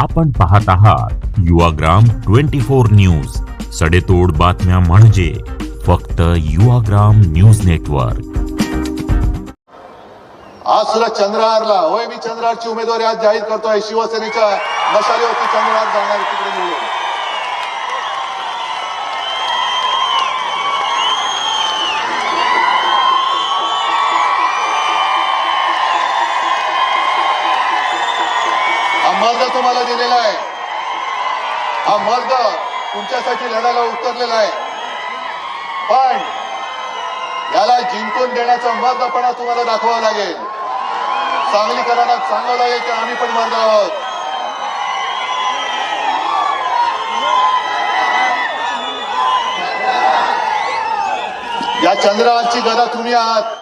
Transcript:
आपण पाहत आहात युवाग्राम ट्वेंटी फोर न्यूज. सडेतोड बातम्या म्हणजे फक्त युवाग्राम न्यूज नेटवर्क. आज सुद्धा चंद्रहारला होय मी चंद्रहारची उमेदवारी आज जाहीर करतोय. शिवसेनेच्या मशालीवरती चंद्रहार जाणार तिकडे निवडून. मर्द तुम्हाला दिलेला आहे. हा मर्द तुमच्यासाठी लढायला उतरलेला आहे. पण याला जिंकून देण्याचा मर्दपणा तुम्हाला दाखवावा लागेल. सांगलीकरांना सांगावं लागेल की आम्ही पण मर्द आहोत. या चंद्रावरची गदा तुम्ही आहात.